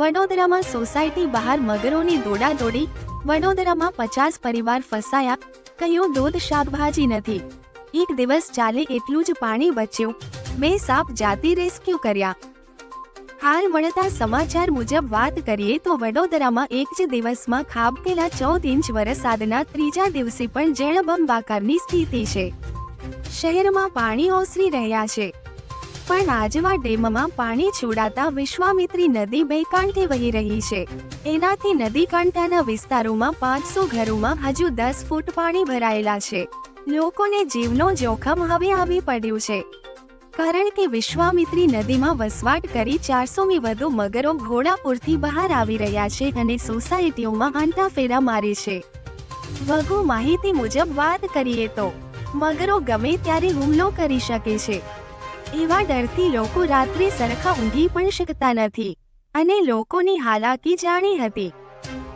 વડોદરામાં સોસાયટી બહાર મગરોની દોડાદોડી, વડોદરામાં પચાસ પરિવાર ફસાયા, કહ્યું, દૂધ શાકભાજી નથી. એક દિવસ ચાલે એટલું જ પાણી બચ્યું. બે સાપ જાતિ રેસ્ક્યુ કર્યા. હાલ મળતા સમાચાર મુજબ વાત કરીએ તો વડોદરામાં એક જ દિવસમાં ખાબકેલા ચૌદ ઇંચ વરસાદના ત્રીજા દિવસે પણ જળબંબાકારની સ્થિતિ છે. શહેરમાં પાણી ઓસરી રહ્યા છે. પણ આજવા ડેમમાં પાણી છોડાતા વિશ્વામિત્રી નદી બે કાંઠે વહી રહી છે. એનાથી નદી કાંઠાના વિસ્તારોમાં પાંચસો ઘરોમાં હજુ દસ ફૂટ પાણી ભરાયેલા છે. લોકોને જીવનો જોખમ હવે આવી પડ્યું છે. કારણ કે વિશ્વામિત્રી નદીમાં વસવાટ કરી ચારસોમી વધુ મગરો ઘોડાપુરથી બહાર આવી રહ્યા છે અને સોસાયટીઓમાં આંટા ફેરા મારે છે. વધુ માહિતી મુજબ વાત કરીએ તો, મગરો ગમે ત્યારે હુમલો કરી શકે છે. એવા ડરથી લોકો રાત્રે સરખા ઊંઘી પણ શકતા નથી અને લોકોની હાલાકી જાણી હતી.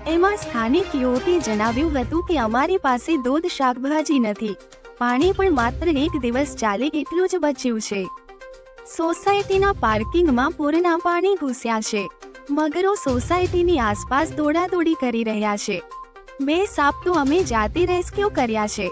એમાં સ્થાનિક યુવતી જણાવ્યું હતું કે અમારી પાસે દૂધ શાકભાજી નથી. પાણી પણ માત્ર એક દિવસ ચાલે એટલું જ બચ્યું છે. સોસાયટીના પાર્કિંગમાં પૂરના પાણી ઘૂસ્યા છે. મગરો સોસાયટીની આસપાસ દોડાદોડી કરી રહ્યા છે. બે સાપ તો અમે જાતે રેસ્ક્યુ કર્યા છે.